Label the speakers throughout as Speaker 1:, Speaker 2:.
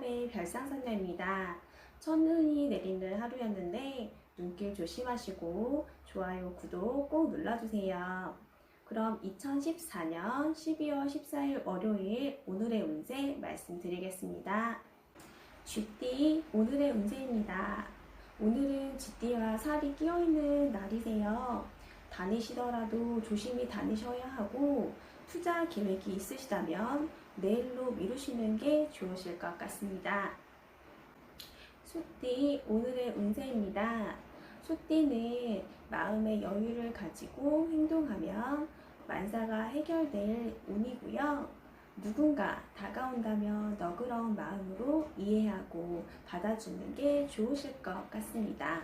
Speaker 1: 띠 별상선녀입니다. 첫눈이 내리는 하루였는데 눈길 조심하시고 좋아요, 구독 꼭 눌러주세요. 그럼 2014년 12월 14일 월요일 오늘의 운세 말씀드리겠습니다. 쥐띠 오늘의 운세입니다. 오늘은 쥐띠와 살이 끼어있는 날이세요. 다니시더라도 조심히 다니셔야 하고 투자 계획이 있으시다면 내일로 미루시는 게 좋으실 것 같습니다. 소띠 오늘의 운세입니다. 소띠는 마음의 여유를 가지고 행동하면 만사가 해결될 운이고요. 누군가 다가온다면 너그러운 마음으로 이해하고 받아주는 게 좋으실 것 같습니다.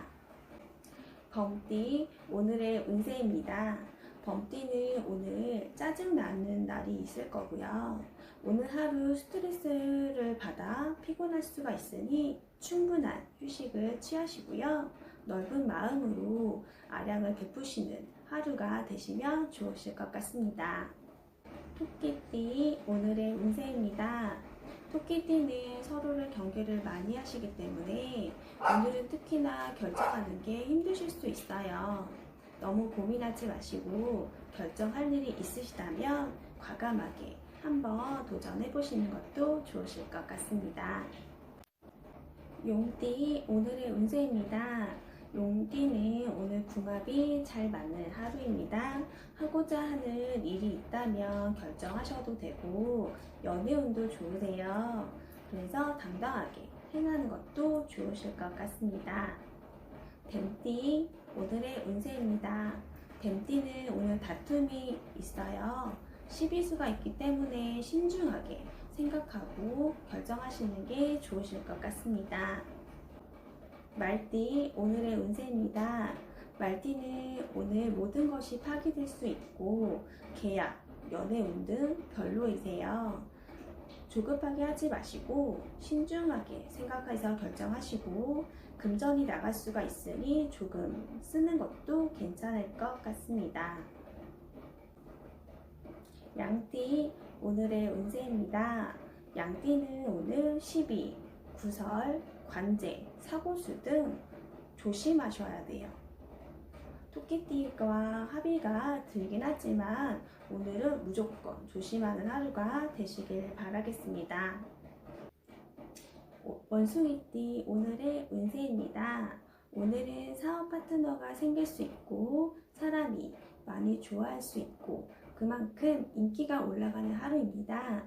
Speaker 1: 범띠 오늘의 운세입니다. 범띠는 오늘 짜증나는 날이 있을 거고요. 오늘 하루 스트레스를 받아 피곤할 수가 있으니 충분한 휴식을 취하시고요. 넓은 마음으로 아량을 베푸시는 하루가 되시면 좋으실 것 같습니다. 토끼띠 오늘의 운세입니다. 토끼띠는 서로를 경계를 많이 하시기 때문에 오늘은 특히나 결정하는 게 힘드실 수 있어요. 너무 고민하지 마시고 결정할 일이 있으시다면 과감하게 한번 도전해 보시는 것도 좋으실 것 같습니다. 용띠 오늘의 운세입니다. 용띠는 오늘 궁합이 잘 맞는 하루입니다. 하고자 하는 일이 있다면 결정하셔도 되고 연애운도 좋으세요. 그래서 당당하게 행하는 것도 좋으실 것 같습니다. 뱀띠 오늘의 운세입니다. 뱀띠는 오늘 다툼이 있어요. 시비수가 있기 때문에 신중하게 생각하고 결정하시는 게 좋으실 것 같습니다. 말띠 오늘의 운세입니다. 말띠는 오늘 모든 것이 파기될 수 있고 계약, 연애운 등 별로이세요. 조급하게 하지 마시고 신중하게 생각해서 결정하시고 금전이 나갈 수가 있으니 조금 쓰는 것도 괜찮을 것 같습니다. 양띠 오늘의 운세입니다. 양띠는 오늘 시비, 구설, 관제, 사고수 등 조심하셔야 돼요. 토끼띠와 합의가 들긴 하지만 오늘은 무조건 조심하는 하루가 되시길 바라겠습니다. 원숭이띠 오늘의 운세입니다. 오늘은 사업 파트너가 생길 수 있고 사람이 많이 좋아할 수 있고 그만큼 인기가 올라가는 하루입니다.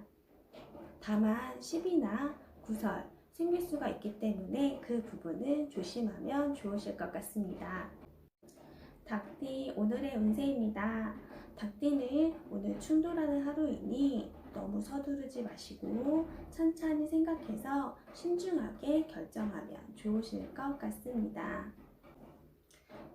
Speaker 1: 다만 시비나 구설 생길 수가 있기 때문에 그 부분은 조심하면 좋으실 것 같습니다. 오늘의 운세입니다. 닭띠는 오늘 충돌하는 하루이니 너무 서두르지 마시고 천천히 생각해서 신중하게 결정하면 좋으실 것 같습니다.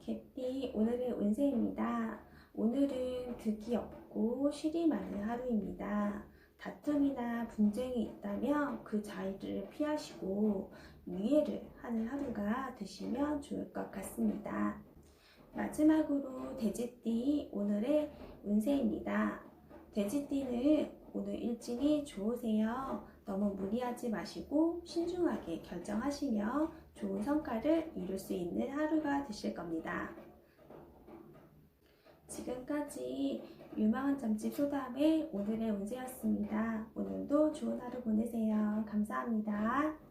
Speaker 1: 개띠 오늘의 운세입니다. 오늘은 득이 없고 실이 많은 하루입니다. 다툼이나 분쟁이 있다면 그 자리를 피하시고 이해를 하는 하루가 되시면 좋을 것 같습니다. 마지막으로 돼지띠 오늘의 운세입니다. 돼지띠는 오늘 일진이 좋으세요. 너무 무리하지 마시고 신중하게 결정하시며 좋은 성과를 이룰 수 있는 하루가 되실 겁니다. 지금까지 유망한 점집 소담의 오늘의 운세였습니다. 오늘도 좋은 하루 보내세요. 감사합니다.